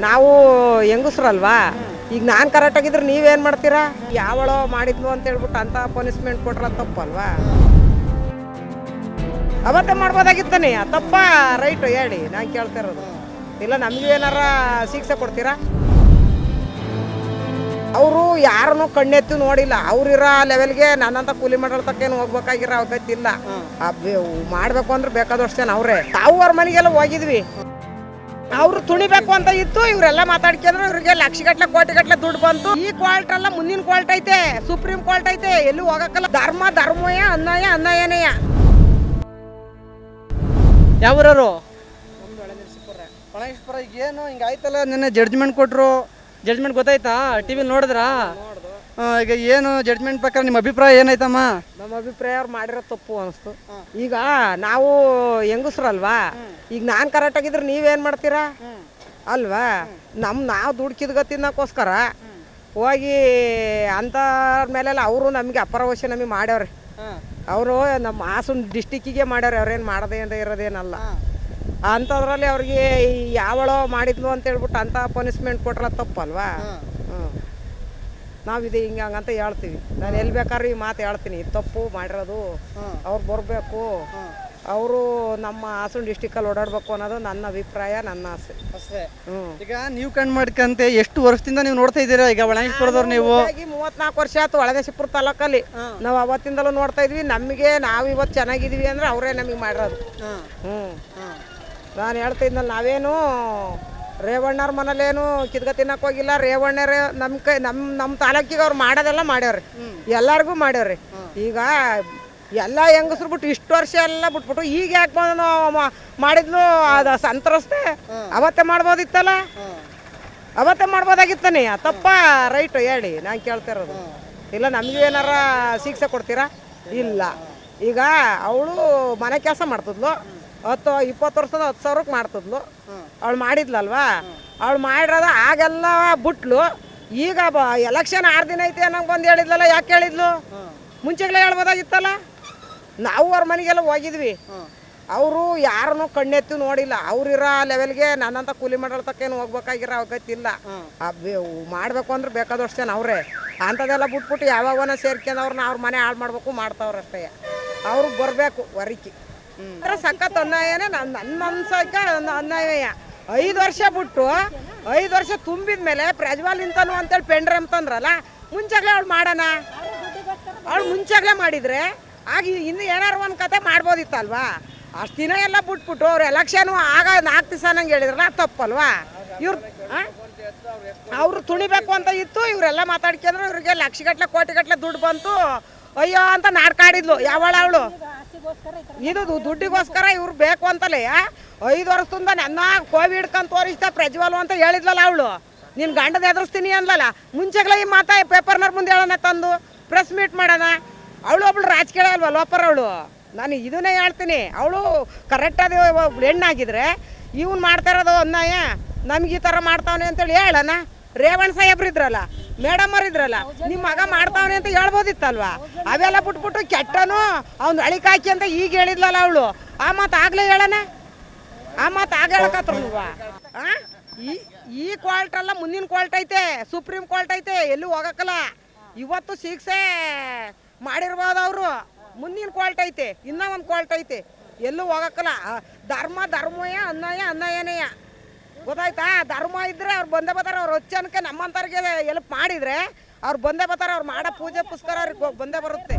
ನಾವು ಹೆಂಗಸ್ರಲ್ವಾ? ಈಗ ನಾನು ಕರೆಕ್ಟ್ ಆಗಿದ್ರೆ ನೀವೇನು ಮಾಡ್ತೀರಾ? ಯಾವಳೋ ಮಾಡಿದ್ಲು ಅಂತ ಹೇಳ್ಬಿಟ್ಟು ಅಂತ ಪನಿಷ್ಮೆಂಟ್ ಕೊಟ್ರ ತಪ್ಪಲ್ವಾ? ಅವತ್ತೇ ಮಾಡ್ಬೋದಾಗಿತ್ತಾನೆ ತಪ್ಪ? ರೈಟ್ ಹೇಳಿ ನಾನು ಕೇಳ್ತಾ ಇರೋದು. ಇಲ್ಲ ನಮಗೂ ಏನಾರ ಶಿಕ್ಷೆ ಕೊಡ್ತೀರಾ? ಅವರು ಯಾರನ್ನು ಕಣ್ಣೆತ್ತು ನೋಡಿಲ್ಲ. ಅವ್ರಿರೋ ಲೆವೆಲ್ಗೆ ನನ್ನಂತ ಕೂಲಿ ಮಾಡೋರ್ ತಕ್ಕೇನು ಹೋಗ್ಬೇಕಾಗಿರೋ ಅವತ್ತಿಲ್ಲ ಮಾಡಬೇಕು ಅಂದ್ರೆ ಬೇಕಾದಷ್ಟು ಜನ ಅವರೇ. ತಾವು ಅವ್ರ ಮನೆಗೆಲ್ಲ ಹೋಗಿದ್ವಿ. ಅವ್ರು ತುಣಿಬೇಕು ಅಂತ ಇತ್ತು ಇವರೆಲ್ಲ ಮಾತಾಡ್ಕೊಂಡ್ರು ಇವ್ರಿಗೆ ಲಕ್ಷಗಟ್ಲೆ ಕೋಟಿಗಟ್ಲೆ ದುಡ್ಡು ಬಂತು. ಈ ಕ್ವಾಲ್ಟ್ ಅಲ್ಲ ಮುಂದಿನ ಕ್ವಾಲ್ಟ್ ಐತೆ ಸುಪ್ರೀಂ ಕೋರ್ಟ್ ಐತೆ ಎಲ್ಲೂ ಹೋಗಕ್ಕಲ್ಲ. ಧರ್ಮ ಧರ್ಮಯ ಅನ್ಯಾಯ ಅನ್ಯಾಯನೇಯ ಯಾವ್ರವರು? ಪಣೇಶ್ವರ ಈಗ ಏನು ಹಿಂಗೆ ಆಯ್ತಲ್ಲ ನಿನ್ನೆ ಜಡ್ಜ್ಮೆಂಟ್ ಕೊಟ್ರು. ಜಡ್ಜ್ಮೆಂಟ್ ಗೊತ್ತಾಯ್ತಾ? ಟಿ ವಿಲಿ ನೋಡಿದ್ರಾ? ಈಗ ಏನು ಜಡ್ಜ್ಮೆಂಟ್ ಪ್ರಕಾರ ನಿಮ್ಮ ಅಭಿಪ್ರಾಯ ಏನಾಯ್ತಮ್ಮ? ನಮ್ಮ ಅಭಿಪ್ರಾಯ ಅವ್ರು ಮಾಡಿರೋ ತಪ್ಪು ಅನಿಸ್ತು. ಈಗ ನಾವು ಹೆಂಗಸ್ರಲ್ವಾ ಈಗ ನಾನು ಕರೆಕ್ಟ್ ಆಗಿದ್ರೆ ನೀವೇನು ಮಾಡ್ತೀರಾ? ಅಲ್ವಾ? ನಮ್ಮ ನಾವು ದುಡ್ಕಿದ ತಿನ್ನಕ್ಕೋಸ್ಕರ ಹೋಗಿ ಅಂಥವ್ರ ಮೇಲೆಲ್ಲ ಅವರು ನಮಗೆ ಅಪರವಶ್ಯ ನಮಗೆ ಮಾಡ್ಯವ್ರಿ. ಅವರು ನಮ್ಮ ಹಾಸನ ಡಿಸ್ಟಿಕ್ಕಿಗೆ ಮಾಡ್ಯಾರ ಅವ್ರೇನು ಮಾಡದೇ ಅಂತ ಇರೋದೇನಲ್ಲ. ಅಂಥದ್ರಲ್ಲಿ ಅವ್ರಿಗೆ ಯಾವಳೋ ಮಾಡಿದ್ಲು ಅಂತ ಹೇಳ್ಬಿಟ್ಟು ಅಂಥ ಪನಿಷ್ಮೆಂಟ್ ಕೊಟ್ರ ತಪ್ಪಲ್ವಾ? ಹ್ಞೂ ನಾವು ಇದು ಹಿಂಗೆ ಹಂಗಂತ ಹೇಳ್ತೀವಿ. ನಾನು ಎಲ್ಲಿ ಬೇಕಾದ್ರೂ ಈ ಮಾತು ಹೇಳ್ತೀನಿ. ತಪ್ಪು ಮಾಡಿರೋದು ಅವ್ರು ಬರಬೇಕು. ಅವರು ನಮ್ಮ ಹಾಸನ ಡಿಸ್ಟಿಕಲ್ಲಿ ಓಡಾಡಬೇಕು ಅನ್ನೋದು ನನ್ನ ಅಭಿಪ್ರಾಯ ನನ್ನ ಆಸೆ. ಅಷ್ಟೇ ಈಗ ನೀವು ಕಣ್ ಮಾಡ್ಕಂತೆ ಎಷ್ಟು ವರ್ಷದಿಂದ ನೀವು ನೋಡ್ತಾ ಇದ್ದೀರಾ? ಈಗ ಒಳಗೇಶ್ವರದವ್ರು ನೀವು. ಮೂವತ್ನಾಲ್ಕು ವರ್ಷ ಆಯ್ತು ಒಳದೇಶಪುರ ತಾಲೂಕಲ್ಲಿ. ನಾವು ಅವತ್ತಿಂದಲೂ ನೋಡ್ತಾ ಇದ್ವಿ ನಮಗೆ ನಾವು ಇವತ್ತು ಚೆನ್ನಾಗಿದ್ವಿ ಅಂದ್ರೆ ಅವರೇ ನಮಗೆ ಮಾಡಿರೋದು. ಹ್ಞೂ ನಾನು ಹೇಳ್ತಾ ಇದ್ನಲ್ಲ ನಾವೇನು ರೇವಣ್ಣವ್ರ ಮನೇಲೇನು ಕಿದ್ಗ ತಿನ್ನಕ್ಕೆ ಹೋಗಿಲ್ಲ ರೇವಣ್ಣರೇ ನಮ್ಮ ಕೈ ನಮ್ಮ ನಮ್ಮ ತಾಲೂಕಿಗೆ ಅವ್ರು ಮಾಡೋದೆಲ್ಲ ಮಾಡ್ಯಾವ್ರಿ ಎಲ್ಲರಿಗೂ ಮಾಡ್ಯಾವ್ರಿ ಈಗ ಎಲ್ಲ ಹೆಂಗಸ್ರು ಬಿಟ್ಟು ಇಷ್ಟು ವರ್ಷ ಎಲ್ಲ ಬಿಟ್ಬಿಟ್ಟು ಈಗ ಯಾಕೆ ಬಂದು ಮಾಡಿದ್ನು ಮಾಡಿದ್ಲು? ಅದು ಸಂತ್ರಸ್ತೆ. ಅವತ್ತೇ ಮಾಡ್ಬೋದಿತ್ತಲ್ಲ? ಅವತ್ತೇ ಮಾಡ್ಬೋದಾಗಿತ್ತಾನೆ. ತಪ್ಪ. ರೈಟ್ ಹೇಳಿ. ನಾನು ಕೇಳ್ತಾ ಇರೋದು. ಇಲ್ಲ ನಮಗೂ ಏನಾರ ಶಿಕ್ಷೆ ಕೊಡ್ತೀರಾ? ಇಲ್ಲ. ಈಗ ಅವಳು ಮನೆ ಕೆಲಸ ಮಾಡ್ತಿದ್ಲು. ಹತ್ತು ಇಪ್ಪತ್ತು ವರ್ಷದ ಹತ್ತು ಸಾವಿರಕ್ಕೆ ಮಾಡ್ತಿದ್ಲು. ಅವಳು ಮಾಡಿದ್ಲಲ್ವಾ? ಅವಳು ಮಾಡಿರೋದು ಆಗೆಲ್ಲ ಬಿಟ್ಲು. ಈಗ ಬ ಎಲೆಕ್ಷನ್ ಆರು ದಿನ ಐತೆ ಅನ್ನಂಗೆ ಬಂದು ಹೇಳಿದ್ಲಲ್ಲ ಯಾಕೆ ಹೇಳಿದ್ಲು? ಮುಂಚೆಗಳೇ ಹೇಳ್ಬೋದಾಗಿತ್ತಲ್ಲ? ನಾವು ಅವ್ರ ಮನೆಗೆಲ್ಲ ಹೋಗಿದ್ವಿ. ಅವರು ಯಾರನ್ನು ಕಣ್ಣೆತ್ತು ನೋಡಿಲ್ಲ. ಅವ್ರಿರೋ ಲೆವೆಲ್ಗೆ ನನ್ನಂತ ಕೂಲಿ ಮಾಡೋರ್ ತಕ್ಕೇನು ಹೋಗ್ಬೇಕಾಗಿರೋ ಅವಗತ್ತಿಲ್ಲ ಮಾಡಬೇಕು ಅಂದ್ರೆ ಬೇಕಾದಷ್ಟು ಜನ ಅವರೇ. ಅಂಥದ್ದೆಲ್ಲ ಬಿಟ್ಬಿಟ್ಟು ಯಾವಾಗನ ಸೇರ್ಕೊಂಡವ್ರನ್ನ ಅವ್ರ ಮನೆ ಹಾಳು ಮಾಡಬೇಕು ಮಾಡ್ತಾವ್ರ ಅಷ್ಟೇ. ಅವ್ರು ಬರಬೇಕು ವರಿಕಿ. ಅಂದ್ರೆ ಸಖತ್ ಅನ್ಯಾಯನೇ ನನ್ನ ನನ್ನ ಅನ್ಸಕ್ಕೆ ಅನ್ಯಾಯ. ಐದು ವರ್ಷ ಬಿಟ್ಟು ಐದು ವರ್ಷ ತುಂಬಿದ ಮೇಲೆ ಪ್ರಜ್ವಾಲ್ ಇಂತನು ಅಂತೇಳಿ ಪೆಂಡ್ರೆ ಅಂತಂದ್ರಲ್ಲ ಮುಂಚಾಗ್ಲೇ ಅವ್ಳು ಮಾಡೋಣ. ಅವ್ಳು ಮುಂಚಾಗ್ಲೇ ಮಾಡಿದ್ರೆ ಆಗ ಇನ್ನು ಏನಾರು ಒಂದು ಕತೆ ಮಾಡ್ಬೋದಿತ್ತಲ್ವಾ? ಅಷ್ಟು ದಿನ ಎಲ್ಲ ಬಿಟ್ಬಿಟ್ಟು ಅವ್ರು ಎಲೆಕ್ಷನು ಆಗ ನಾಲ್ಕು ದಿವಸ ನಂಗೆ ಹೇಳಿದ್ರಲ್ಲ ಅದು ತಪ್ಪಲ್ವಾ? ಇವ್ರು ಅವರು ತುಣಿಬೇಕು ಅಂತ ಇತ್ತು, ಇವರೆಲ್ಲ ಮಾತಾಡ್ಕೊಂಡ್ರು, ಇವ್ರಿಗೆ ಲಕ್ಷಗಟ್ಲೆ, ಕೋಟಿಗಟ್ಲೆ ದುಡ್ಡು ಬಂತು. ಅಯ್ಯೋ ಅಂತ ನಾಡ್ಕಾಡಿದ್ಲು ಯಾವಳ ಅವಳು? ಇದು ದುಡ್ಡಿಗೋಸ್ಕರ ಇವ್ರು ಬೇಕು ಅಂತಲೇ ಐದು ವರ್ಷದಿಂದ ನನ್ನ ಕೋವಿಡ್ ಕಂತ ತೋರಿಸ್ತಾ ಪ್ರಜ್ವಲು ಅಂತ ಹೇಳಿದ್ಲಲ್ಲ ಅವಳು. ನಿನ್ನ ಗಂಡದ ಎದುರಿಸ್ತೀನಿ ಅಂದ್ಲಲ್ಲ, ಮುಂಚೆಗ್ಲ ಈ ಮಾತಾ ಪೇಪರ್ನವ್ರ ಮುಂದೆ ಹೇಳೋಣ ತಂದು, ಪ್ರೆಸ್ ಮೀಟ್ ಮಾಡೋಣ. ಅವಳು ಒಬ್ಳು ರಾಜಕೀಯ ಅಲ್ವಾ, ಲೋಪರ್ ಅವಳು? ನಾನು ಇದನ್ನೇ ಹೇಳ್ತೀನಿ. ಅವಳು ಕರೆಕ್ಟಾದ ಹೆಣ್ಣಾಗಿದ್ರೆ ಇವ್ನು ಮಾಡ್ತಾ ಇರೋದು ಅನ್ನಯ ನಮ್ಗೆ ಈ ಥರ ಮಾಡ್ತಾವನೆ ಅಂತೇಳಿ ಹೇಳಣ. ರೇವಣ್ ಸಾಹೇಬ್ರು ಇದ್ರಲ್ಲ, ಮೇಡಮ್ ಅವ್ರು ಇದ್ರಲ್ಲ ನಿಮ್ಮ ಮಗ ಮಾಡ್ತಾವನೆ ಅಂತ ಹೇಳ್ಬೋದಿತ್ತಲ್ವಾ? ಅವೆಲ್ಲ ಬಿಟ್ಬಿಟ್ಟು ಕೆಟ್ಟನು, ಅವ್ನು ಅಳಿಕಾಕಿ ಅಂತ ಈಗ ಹೇಳಿದ್ಲಲ್ಲ ಅವಳು. ಆ ಮಾತು ಆಗ್ಲೇ ಹೇಳಣ. ಆ ಮಾತು ಆಗ ಹೇಳಕತ್ತಲ್ವಾ ಈ ಈ ಕ್ವಾಲ್ಟ್ ಅಲ್ಲ, ಮುಂದಿನ ಕ್ವಾಲ್ಟ್ ಐತೆ. ಸುಪ್ರೀಂ ಕೋರ್ಟ್ ಐತೆ. ಎಲ್ಲೂ ಹೋಗಕ್ಕಲ್ಲ. ಇವತ್ತು ಶಿಕ್ಷೆ ಮಾಡಿರ್ಬೋದು ಅವರು. ಮುಂದಿನ ಕ್ವಾಲ್ಟ್ ಐತೆ, ಇನ್ನೂ ಒಂದು ಕ್ವಾಲ್ಟ್ ಐತೆ. ಎಲ್ಲೂ ಹೋಗಕ್ಕಲ್ಲ. ಧರ್ಮ, ಧರ್ಮಯ ಅನ್ಯಾಯ ಅನ್ಯಾಯನೇಯ ಗೊತ್ತಾಯ್ತಾ? ಧರ್ಮ ಇದ್ರೆ ಅವ್ರು ಬಂದೇ ಬರ್ತಾರೆ. ಅವ್ರು ಹೊಚ್ಚನಕ್ಕೆ ನಮ್ಮಂಥವ್ರಿಗೆ ಎಲ್ಪ್ ಮಾಡಿದ್ರೆ ಅವ್ರು ಬಂದೇ ಬರ್ತಾರೆ. ಅವ್ರು ಮಾಡೋ ಪೂಜೆ ಪುಸ್ತಕ ಅವ್ರಿಗೆ ಬಂದೇ ಬರುತ್ತೆ.